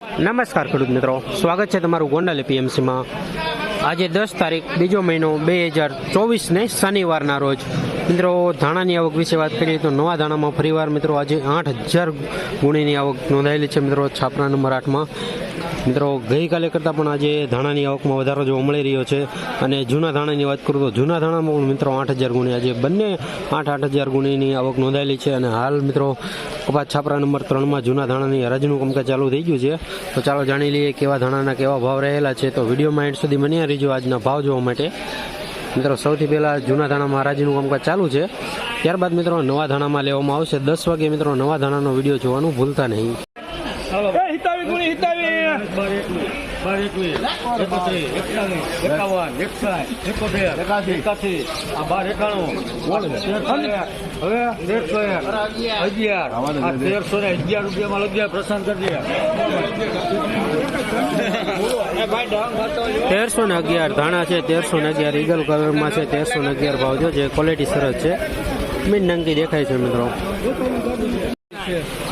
નમસ્કાર ખેડૂત મિત્રો. સ્વાગત છે તમારું ગોંડલ એપીએમસીમાં આજે દસ તારીખ, બીજો મહિનો બે હજાર ચોવીસને શનિવારના રોજ. મિત્રો, ધાણાની આવક વિશે વાત કરીએ તો નવા ધાણામાં ફરીવાર મિત્રો આજે આઠ હજાર ગુણીની આવક નોંધાયેલી છે મિત્રો છાપરા નંબર આઠમાં. મિત્રો, ગઈકાલે કરતાં પણ આજે ધાણાની આવકમાં વધારો જોવા મળી રહ્યો છે. અને જૂના ધાણાની વાત કરું તો જૂના ધાણામાં મિત્રો આઠ હજાર ગુણી, આજે બંને આઠ આઠ હજાર ગુણીની આવક નોંધાયેલી છે. અને હાલ મિત્રો, કપાસ છાપરા નંબર ત્રણમાં જૂના ધાણાની હરાજીનું કામકાજ ચાલુ થઈ ગયું છે. તો ચાલો જાણી લઈએ કેવા ધાણાના કેવા ભાવ રહેલા છે. તો વિડીયોમાં એન્ડ સુધી બન્યા રહીજો. આજના ભાવ જોવા માટે મિત્રો, સૌથી પહેલાં જૂના ધાણામાં મહારાજનું કામકાજ ચાલુ છે. ત્યારબાદ મિત્રો, નવા ધાણામાં લેવામાં આવશે. દસ વાગે મિત્રો, નવા ધાણાનો વીડિયો જોવાનું ભૂલતા નહીં. હિતાવી બાર એકવીસ બાર એકવીસ એકત્રીસ એકતાલીસ એકાવન એકસાઠ એકોતેર એકાસી આ બાર એકાણું. હવે? દેડસો એક. અગિયાર. આ તેરસો ને અગિયાર રૂપિયામાં લઈ ગયા પ્રશાંત કરી તેરસો ને અગિયાર ધાણા છે તેરસો ને અગિયાર ઈગલ કલરમાં છે તેરસો ને અગિયાર ભાવ જો જે ક્વોલિટી સરસ છે. મીન નંગી દેખાય છે મિત્રો.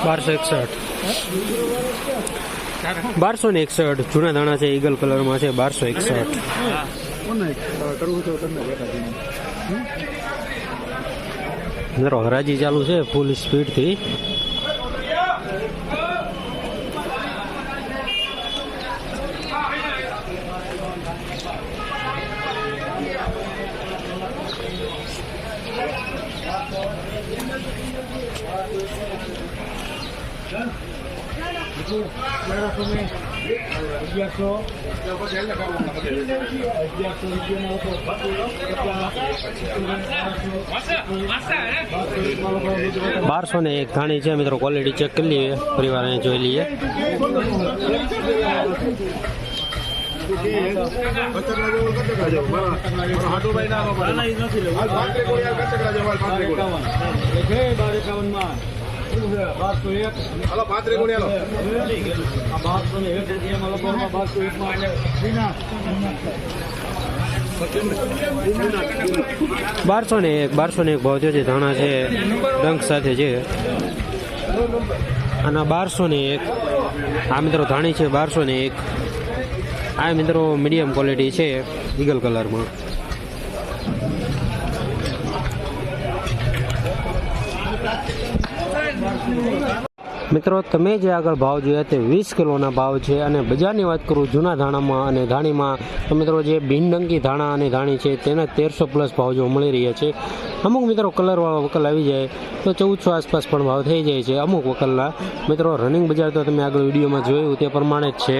બારસો એકસઠ. બારસો ને એકસઠ. જૂના ધાણા છે, ઈગલ કલરમાં છે, બારસો એકસઠ. મિત્રો હરાજી ચાલુ છે ફૂલ સ્પીડથી અગિયારસો અગિયારસો રૂપિયાનો બારસો ને એક ધાણી છે મિત્રો ક્વોલિટી ચેક કરી લઈએ પરિવાર જોઈ લઈએ. બાર એકાવનમાં. બારસો એક ને એક ને એક બારસો ને એક ભાવ થયો છે. ધાણા છે, ડંખ સાથે છે. અને બારસો ને એક, આ મિત્રો ધાણી છે બારસો ને એક. આ મિત્રો મીડિયમ ક્વોલિટી છે ઈગલ કલરમાં મિત્રો, તમે જે આગળ ભાવ જોયા તે વીસ કિલોના ભાવ છે અને બજારની વાત કરું જૂના ધાણામાં અને ધાણીમાં, તો મિત્રો જે બિનડંકી ધાણા અને ધાણી છે તેના તેરસો પ્લસ ભાવ જોવા મળી રહ્યા છે. અમુક મિત્રો કલરવાળો વકલ આવી જાય, તો ચૌદસો આસપાસ પણ ભાવ થઈ જાય છે અમુક વકલના. મિત્રો રનિંગ બજાર તો તમે આગળ વિડીયોમાં જોયું તે પ્રમાણે જ છે.